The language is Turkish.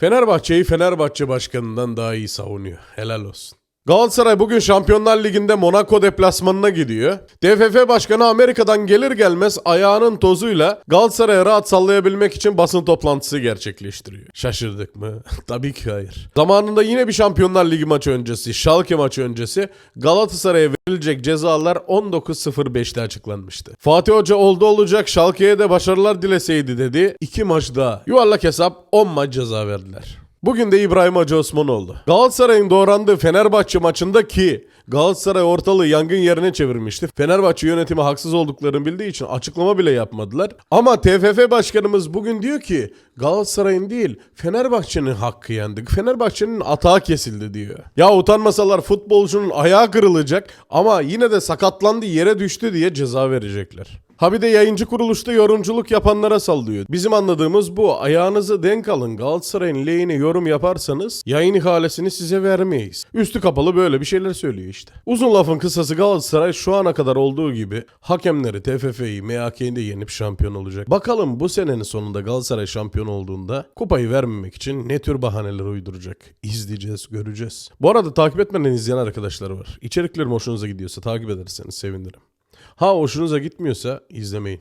Fenerbahçe'yi Fenerbahçe başkanından daha iyi savunuyor. Helal olsun. Galatasaray bugün Şampiyonlar Ligi'nde Monaco deplasmanına gidiyor. DFF Başkanı Amerika'dan gelir gelmez ayağının tozuyla Galatasaray'a rahat sallayabilmek için basın toplantısı gerçekleştiriyor. Şaşırdık mı? Tabii ki hayır. Zamanında yine bir Şampiyonlar Ligi maçı öncesi, Schalke maçı öncesi Galatasaray'a verilecek cezalar 19.05'te açıklanmıştı. Fatih Hoca oldu olacak Schalke'ye de başarılar dileseydi dedi. İki maç daha. Yuvarlak hesap 10 maç ceza verdiler. Bugün de İbrahim Hacı Osmanoğlu. Galatasaray'ın doğrandığı Fenerbahçe maçında ki Galatasaray ortalığı yangın yerine çevirmişti. Fenerbahçe yönetimi haksız olduklarını bildiği için açıklama bile yapmadılar. Ama TFF başkanımız bugün diyor ki Galatasaray'ın değil Fenerbahçe'nin hakkı yendi. Fenerbahçe'nin atağı kesildi diyor. Ya utanmasalar futbolcunun ayağı kırılacak ama yine de sakatlandı yere düştü diye ceza verecekler. Ha bir de yayıncı kuruluşta yorumculuk yapanlara sallıyor. Bizim anladığımız bu. Ayağınızı denk alın. Galatasaray'ın lehine yorum yaparsanız yayın ihalesini size vermeyiz. Üstü kapalı böyle bir şeyler söylüyor işte. Uzun lafın kısası Galatasaray şu ana kadar olduğu gibi hakemleri TFF'yi MHK'yi yenip şampiyon olacak. Bakalım bu senenin sonunda Galatasaray şampiyon olduğunda kupayı vermemek için ne tür bahaneler uyduracak. İzleyeceğiz, göreceğiz. Bu arada takip etmeden izleyen arkadaşlar var. İçeriklerim hoşunuza gidiyorsa takip ederseniz sevinirim. Ha hoşunuza gitmiyorsa izlemeyin.